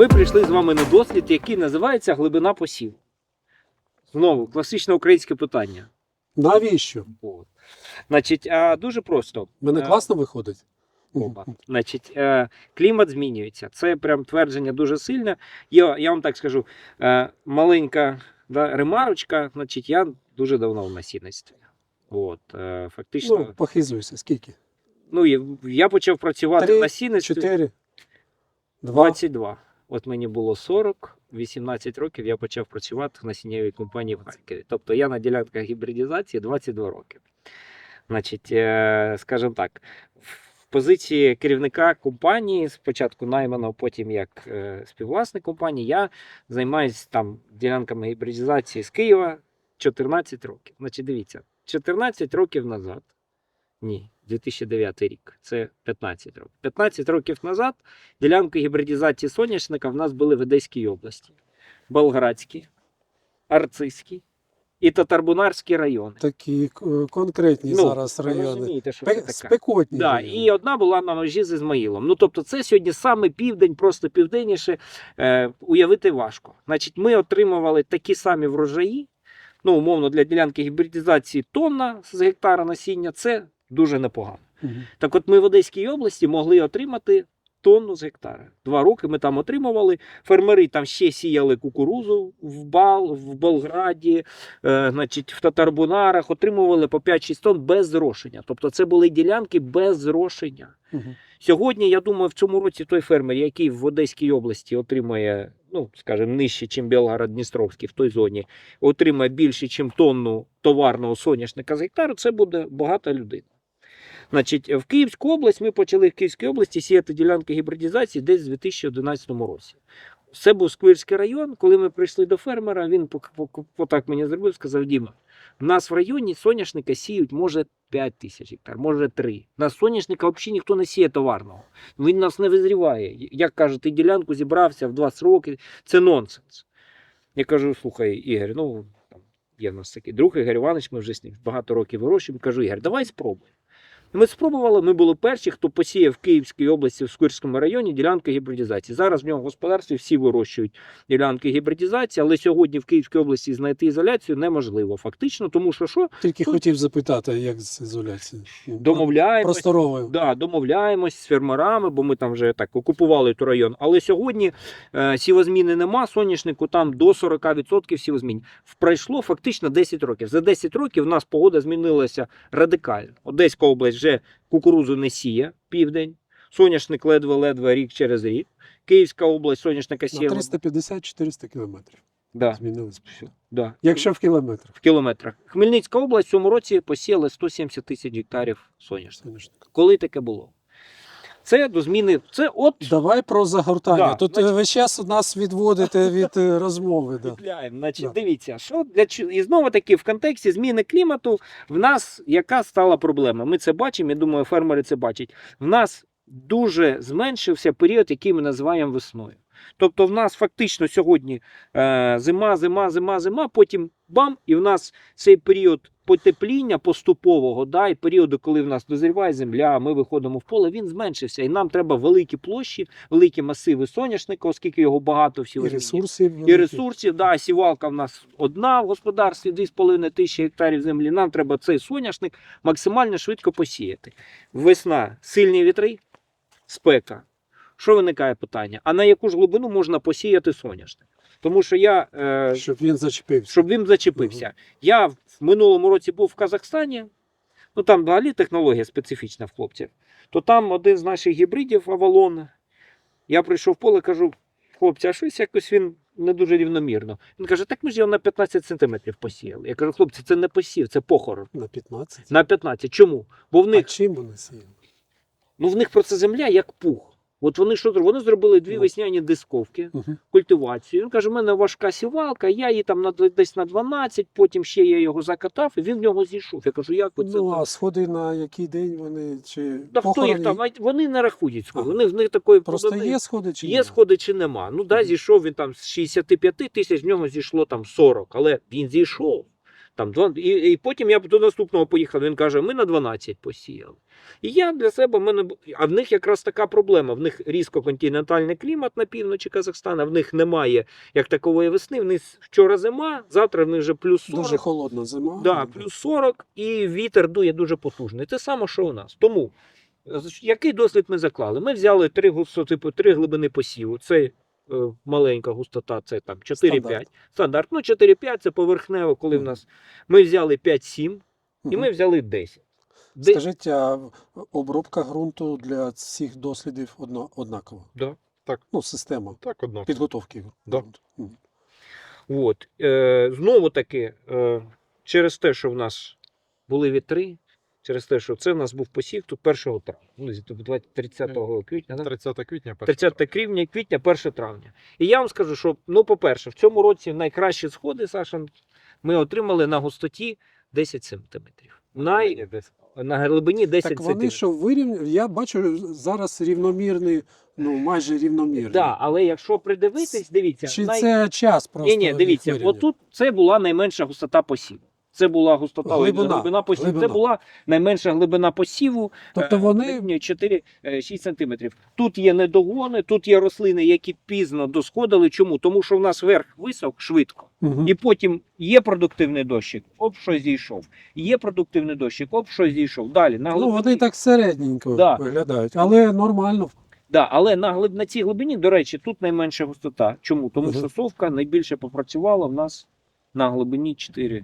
Ми прийшли з вами на дослід, який називається глибина посів. Знову класичне українське питання. Навіщо? От. Значить, а, дуже просто. Мене Е, класно виходить? Опа. Значить, е, клімат змінюється. Це прям твердження дуже сильне. Я, я вам так скажу, е, маленька да, ремарочка, значить, я дуже давно в насінництві. От, е, фактично, Ну, похизуйся, скільки? ну, я, я почав працювати Три, в насінництві Чотири? Два? 22. От мені було 40, 18 років я почав працювати в насіннєвій компанії в Харкові. Тобто я на ділянках гібридізації 22 роки. Значить, е, скажімо так, в позиції керівника компанії, спочатку найманого, потім як е, співвласник компанії, я займаюся там ділянками гібридізації з Києва 14 років. Значить, дивіться, 14 років назад. Ні, 2009 рік. Це 15 років. 15 років назад ділянки гібридізації соняшника в нас були в Одеській області, Болградській, Арцизькій і Татарбунарський райони. Такі е, конкретні зараз райони. розумієте, що Пе- це. Спекотні. Да, райони. і одна була на ножі з Ізмаїлом. Ну тобто, це сьогодні саме південь, просто південніше. Е, уявити важко. Значить, ми отримували такі самі врожаї. Ну, умовно, для ділянки гібридизації тонна з гектара насіння це дуже непогано. Мгм. Так от ми в Одеській області могли отримати тонну з гектара. Два роки ми там отримували. Фермери там ще сіяли кукурузу в Бал, в Болграді, е, значить, в Татарбунарах, отримували по 5-6 тонн без зрошення. Тобто це були ділянки без зрошення. Мгм. Сьогодні, я думаю, в цьому році той фермер, який в Одеській області отримує, ну, скажімо, нижче, ніж Білгород Дністровський в той зоні, отримає більше, ніж тонну товарного соняшника з гектару, це буде багата людина. Значить, в Київську область ми почали в Київській області сіяти ділянки гібридизації десь в 2011 році. Це був Сквирський район. Коли ми прийшли до фермера, він отак мені зробив, сказав: Діма, в нас в районі соняшника сіють, може, 5 тисяч гектар, може 3. На соняшника взагалі ніхто не сіє товарного. Він нас не визріває. Як каже, ти ділянку зібрався в 20 років, це нонсенс. Я кажу: слухай, Ігор, ну там є в нас такий друг Ігор Іванович, ми вже з ним багато років вирощуємо. Кажу, Ігор, давай спробуємо. Ми спробували, ми були перші, хто посіяв в Київській області в Сквирському районі ділянки гібридизації. Зараз в нього в господарстві всі вирощують ділянки гібридизації, але сьогодні в Київській області знайти ізоляцію неможливо. Фактично, тому що що Тільки Тут- хотів запитати, як з ізоляцією. домовляємось. Да, домовляємось з фермерами, бо ми там вже так окупували той район. Але сьогодні е, сівозміни нема, соняшнику там до 40% сівозмін. Пройшло фактично 10 років. За 10 років в нас погода змінилася радикально. Одеська область вже кукурузу не сіє південь, соняшник ледве-ледве рік через рік. Київська область соняшника сіяла. 350-400 кілометрів. Да, Змінились. да. Якщо в кілометрах. в кілометрах. Хмельницька область в цьому році посіяла 170 тисяч гектарів соняшника. соняшника. Коли таке було? Це до зміни. Це от Давай про загортання. Да, Тут значить- е, ви час нас відводите від е, розмови. Да. Значить, Да. дивіться, що для і знову таки в контексті зміни клімату в нас яка стала проблема? Ми це бачимо. Я думаю, фермери це бачать. В нас дуже зменшився період, який ми називаємо весною. Тобто, в нас фактично сьогодні е, зима, зима, зима, зима, потім бам, і в нас цей період потепління поступового, да, і періоду, коли в нас дозріває земля, ми виходимо в поле, він зменшився. І нам треба великі площі, великі масиви соняшника, оскільки його багато всі І ресурсів. І ресурсів, да, сівалка в нас одна в господарстві, 2,5 тисячі гектарів землі. Нам треба цей соняшник максимально швидко посіяти. Весна, сильні вітри, спека. Що виникає питання? А на яку ж глибину можна посіяти соняшник? Тому що я, е, Щоб він зачепився. щоб він зачепився. Я в минулому році був в Казахстані, ну там взагалі технологія специфічна в хлопців. То там один з наших гібридів Авалон. Я прийшов в поле, кажу, хлопці, а щось якось він не дуже рівномірно. Він каже, так ми ж його на 15 сантиметрів посіяли. Я кажу, хлопці, це не посів, це похорон. На 15. На 15. Чому? Бо в А чим вони сіяли? ну, в них просто земля як пух. От вони що зробили? Вони зробили дві весняні дисковки, Угу. культивацію. Він каже, у мене важка сівалка, я її там на, десь на 12, потім ще я його закатав, і він в нього зійшов. Я кажу, як ви це? Ну, а сходи на який день вони чи Та хто їх там? Вони не рахують сходи. Вони в них такої Просто проблеми- є сходи чи Є ні? сходи чи нема. Ну да, зійшов він там з 65 тисяч, в нього зійшло там 40, але він зійшов. Там, і, і потім я до наступного поїхав. Він каже: ми на 12 посіяли. І я для себе в мене а в них якраз така проблема. В них різко континентальний клімат на півночі Казахстана. В них немає як такової весни. В них вчора зима, завтра в них вже плюс 40. Дуже холодна зима. Да, плюс 40 і вітер дує дуже потужний. Те саме, що у нас. Тому е, який дослід ми заклали? Ми взяли три типу, три глибини посіву. Це маленька густота, це там 4-5. Стандарт. Стандарт. Ну, 4-5 це поверхнево, коли в нас ми взяли 5-7 і ми взяли 10. Де- Скажіть, а обробка ґрунту для всіх дослідів одна, однакова? Да, так. Ну, система Так, одно. підготовки Да. ґрунту. От. Е, знову таки, е, через те, що в нас були вітри, через те, що це в нас був посів тут 1 травня, ну, з- 30 квітня. 30 квітня, 1 30 квітня, квітня, 1 травня. І я вам скажу, що, ну, по-перше, в цьому році найкращі сходи, Саша, ми отримали на густоті 10 сантиметрів. Най... На глибині 10 Так вони сантиметрів. що вирівняли, я бачу зараз рівномірний, ну майже рівномірний. Да, але якщо придивитись, дивіться, Чи най- це час просто? Ні, ні, дивіться, отут це була найменша густота посіву. Це була густота Глибина, глибина посіву. глибина. Це була найменша глибина посіву. Тобто вони 4-6 сантиметрів. Тут є недогони, тут є рослини, які пізно досходили. Чому? Тому що в нас верх висок швидко. Мгм. І потім є продуктивний дощик, оп, що зійшов. Є продуктивний дощик, оп, що зійшов. Далі на ну, вони так середненько Да. виглядають, але нормально. Да, але на, глиб... на цій глибині, до речі, тут найменша густота. Чому? Тому Мгм. що совка найбільше попрацювала в нас на глибині 4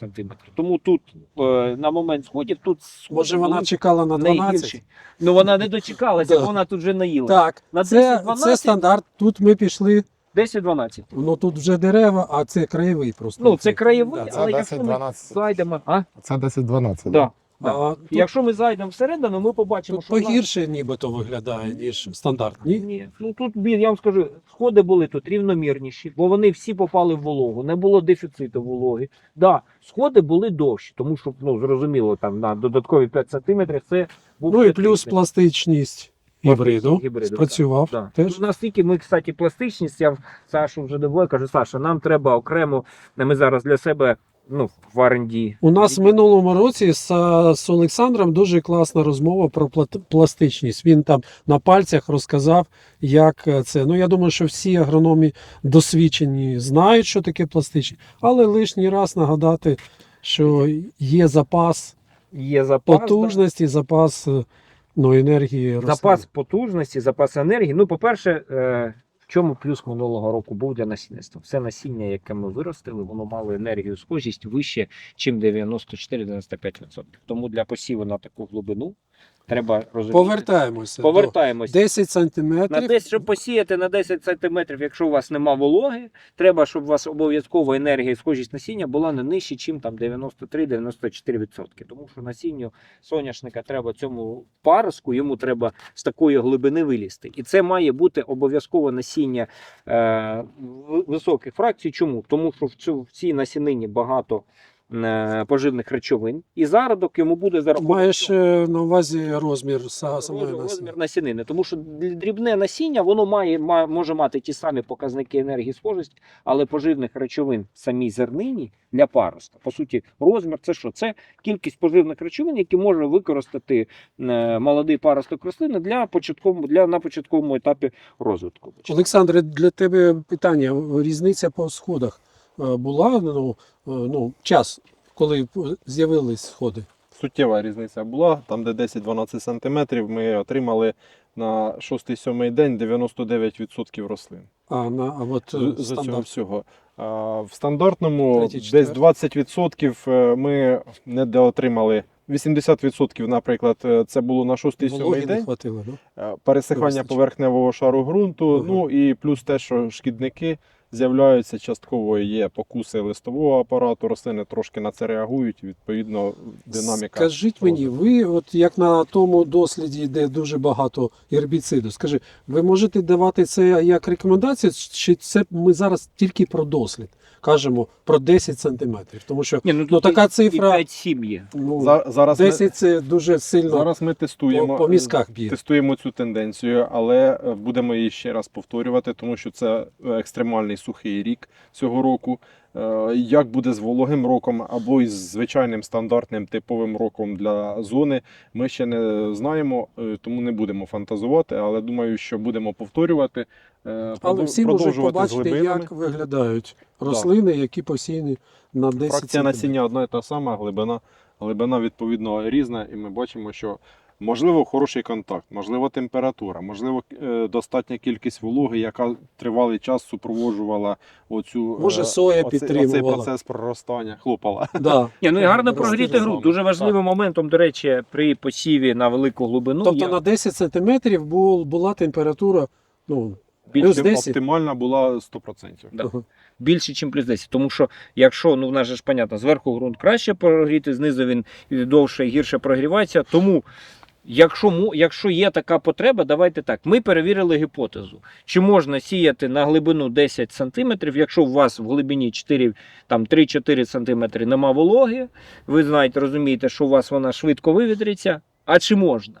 сантиметри. Тому тут е, на момент сходів тут сходи Може вона були чекала на 12? найгірші. Ну вона не дочекалася, Да. вона тут вже наїла. Так, На це, 10-12? це стандарт. Тут ми пішли, 10-12. ну тут вже дерева, а це краєвий просто. Ну, це краєвий, Да, Це але якщо ми 10-12. зайдемо. А? Це 10-12. Да. А, тут Якщо ми зайдемо всередину, ми побачимо, тут що в нас- погірше нібито виглядає, ніж стандарт. Ні? Ну тут я вам скажу, сходи були тут рівномірніші, бо вони всі попали в вологу, не було дефіциту вологи. Да, сходи були довші, тому що ну зрозуміло, там на додаткові 5 сантиметрів це був Ну і критичний. плюс пластичність гібриду. гібриду, Спрацював Да. теж. Ну, Наскільки ми, кстати, пластичність, я в Сашу вже дивую, кажу, Саша, нам треба окремо, ми зараз для себе ну, в R&D. У нас в минулому році з, з Олександром дуже класна розмова про пластичність. Він там на пальцях розказав, як е, це. Ну я думаю, що всі агрономі досвідчені знають, що таке пластичність, але лишній раз нагадати, що є запас Є запас. да. потужності, запас е, ну, енергії рослин. Запас потужності, запас енергії. Ну, по-перше, е, в чому плюс минулого року був для насінництва? Все насіння, яке ми виростили, воно мало енергію схожість вище, ніж 94-95%. Тому для посіву на таку глибину треба розуміти. Повертаємося. до Повертаємось. 10 На сантиметрів. 10, щоб посіяти на 10 сантиметрів, якщо у вас нема вологи, треба, щоб у вас обов'язково енергія і схожість насіння була не нижче, ніж там 93-94%. Тому що насінню соняшника треба цьому паруску, йому треба з такої глибини вилізти. І це має бути обов'язково насіння е, високих фракцій. Чому? Тому що в, цій насінині багато поживних речовин, і зародок йому буде за рахунок Маєш е, на увазі розмір са- самої Розмір, насіння. розмір насінини, тому що дрібне насіння воно має, може мати ті самі показники енергії схожості, але поживних речовин в самій зернині для паростка. По суті, розмір це що? Це кількість поживних речовин, які може використати е, молодий паросток рослини для початковому для на початковому етапі розвитку. Олександре, для тебе питання. Різниця по сходах е, була ну, е, ну, час, коли з'явились сходи. Суттєва різниця була. Там, де 10-12 см, ми отримали на 6-7 день 99% рослин. А на а от е, З, з цього всього. А, в стандартному Третій, десь 20% е, ми недоотримали. 80%, наприклад, е, це було на 6-7 день. хватило, да? Е, пересихання поверхневого шару ґрунту. Ага. Ну і плюс те, що шкідники з'являються частково є покуси листового апарату, рослини трошки на це реагують, відповідно, динаміка. Скажіть мені, ви, от як на тому досліді, де дуже багато гербіциду, скажи, ви можете давати це як рекомендацію, чи це ми зараз тільки про дослід? Кажемо про 10 сантиметрів, тому що Ні, ну, тут така і- цифра, і 5-7 ну, За- зараз, ми, це дуже сильно зараз ми тестуємо, по, по мізках б'є. тестуємо цю тенденцію, але е, будемо її ще раз повторювати, тому що це е, екстремальний сухий рік цього року. Е, Як буде з вологим роком або із звичайним стандартним типовим роком для зони, ми ще не знаємо, е, тому не будемо фантазувати, але думаю, що будемо повторювати. е, Але всі можуть побачити, як виглядають рослини, які посіяні на 10 Фракція насіння одна і та сама, глибина, глибина відповідно різна, і ми бачимо, що можливо хороший контакт, можливо, температура, можливо, е, достатня кількість вологи, яка тривалий час супроводжувала оцю Може, е, соя оцей- підтримувала. Оцей процес проростання, хлопала. Да. Ні, ну і гарно прогріти ґрунт. Дуже важливим моментом, до речі, при посіві на велику глибину тобто є на 10 сантиметрів бу- була температура ну, плюс 10. Оптимальна була 100%. Да. ага. більше, ніж плюс 10. Тому що якщо, ну в нас же ж понятно, зверху ґрунт краще прогріти, знизу він довше і гірше прогрівається. Тому, якщо, якщо є така потреба, давайте так. Ми перевірили гіпотезу. Чи можна сіяти на глибину 10 см, якщо у вас в глибині 4, там 3-4 см нема вологи, ви знаєте, розумієте, що у вас вона швидко вивітриться. А чи можна?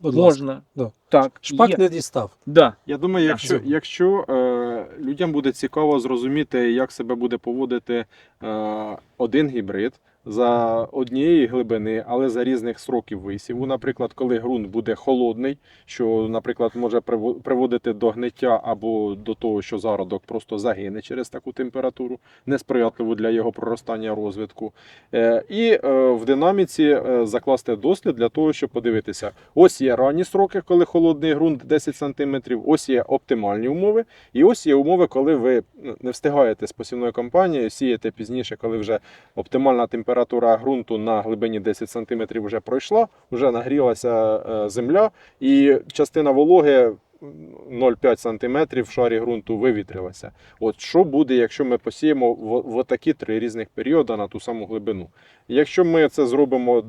Будь можна. Да. Так. Шпак є. не дістав. Да. Я думаю, якщо, якщо е, людям буде цікаво зрозуміти, як себе буде поводити е, один гібрид за однієї глибини, але за різних сроків висіву. Наприклад, коли ґрунт буде холодний, що, наприклад, може приводити до гниття або до того, що зародок просто загине через таку температуру, несприятливу для його проростання розвитку. Е, і е, в динаміці е, закласти дослід для того, щоб подивитися, ось є ранні сроки, коли холодний ґрунт 10 см, ось є оптимальні умови, і ось є умови, коли ви не встигаєте з посівною кампанією, сієте пізніше, коли вже оптимальна температура ґрунту на глибині 10 см вже пройшла, вже нагрілася е, земля, і частина вологи. М, 0,5 см в шарі ґрунту вивітрилася. От що буде, якщо ми посіємо в, в такі три різних періоди на ту саму глибину? Якщо ми це зробимо,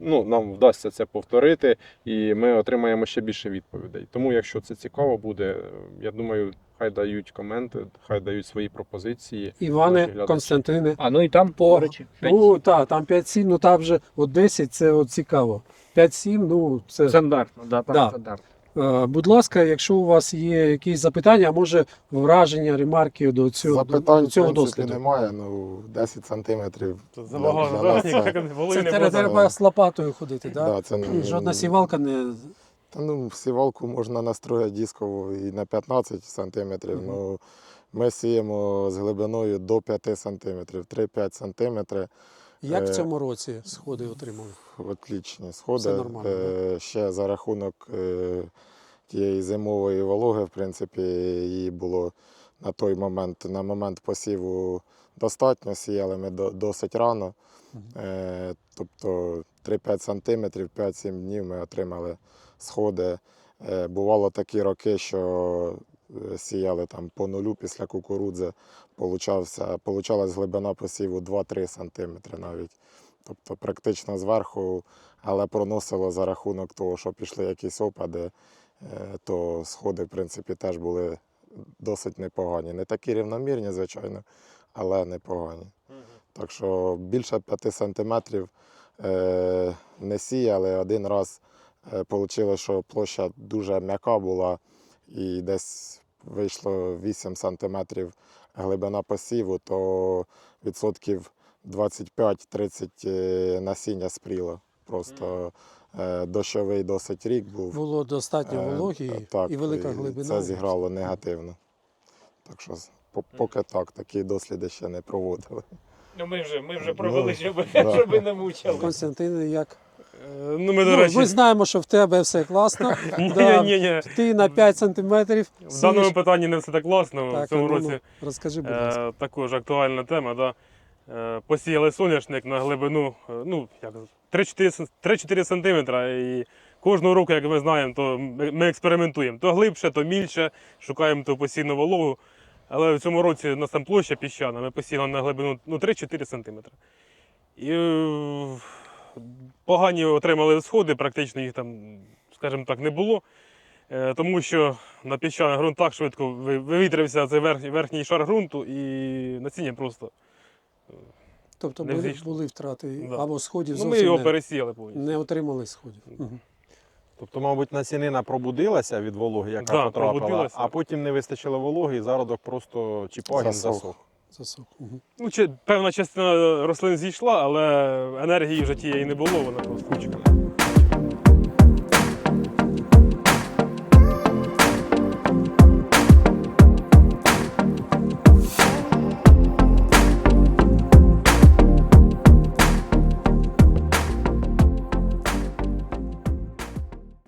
ну, нам вдасться це повторити, і ми отримаємо ще більше відповідей. Тому, якщо це цікаво буде, я думаю, хай дають коменти, хай дають свої пропозиції. Іване. Константине. А ну і там, По- речі, Ну так, там 5-7, ну там вже от 10 це от цікаво. 5-7, ну це. стандартно, да, там Да. стандартно. Е, Будь ласка, якщо у вас є якісь запитання, а може враження, ремарки до цього, Запитань, до цього в принципі, досліду. немає, ну 10 сантиметрів. Це це- треба, треба з лопатою ходити, так? Да, це, не- Жодна сівалка не. Та ну, сівалку можна настроїти дискову і на 15 сантиметрів. Мгм. Ну, ми сіємо з глибиною до 5 сантиметрів, 3-5 сантиметри. Як в Е, цьому році сходи отримали? Отлічні сходи. Все нормально, Е, Ще за рахунок е, тієї зимової вологи, в принципі, її було на той момент, на момент посіву достатньо. Сіяли ми досить рано. Тобто 3-5 сантиметрів, 5-7 днів ми отримали сходи. Бувало такі роки, що сіяли там по нулю після кукурудзи, получався, получалась глибина посіву 2-3 сантиметри навіть. Тобто практично зверху, але проносило за рахунок того, що пішли якісь опади, е, то сходи, в принципі, теж були досить непогані. Не такі рівномірні, звичайно, але непогані. Так що більше 5 сантиметрів е, не сіяли. Один раз вийшло, що площа дуже м'яка була, і десь вийшло 8 сантиметрів глибина посіву, то відсотків 25-30 е, насіння спріло. Просто е, дощовий досить рік був. Було достатньо Е, вологі так, і велика і глибина. Це зіграло негативно. Так що поки так, такі досліди ще не проводили. Ну ми вже, ми вже провели, щоб, да. щоб не мучили. Константин, як? Е, Ну, ми, до Ну, речі, ми знаємо, що в тебе все класно. ні, Да, ні, ні. Ти на 5 сантиметрів. В даному питанні не все так класно. Так, в цьому а ну, році ну, розкажи, будь ласка. е, також актуальна тема. Да. Е, посіяли соняшник на глибину е, ну, як, 3-4 см 3-4 сантиметра. І кожного року, як ми знаємо, то ми ми експериментуємо. То глибше, то мільше, шукаємо ту постійну вологу. Але в цьому році у нас там площа піщана, ми посіяли на глибину ну, 3-4 сантиметри. І е, погані отримали сходи, практично їх там, скажімо так, не було. Е, Тому що на піщаних ґрунтах швидко вивітрився цей верхній, верхній шар ґрунту і насіння просто. Тобто не були, були втрати Да. або сходів Ну, ми його не, пересіяли повністю. не отримали сходів. Мгм. Тобто, мабуть, насінина пробудилася від вологи, яка Да, потрапила, а потім не вистачило вологи, і зародок просто чи пагін Засох. засох. Засох. Угу. Ну, чи, певна частина рослин зійшла, але енергії вже тієї не було, вона просто чекала.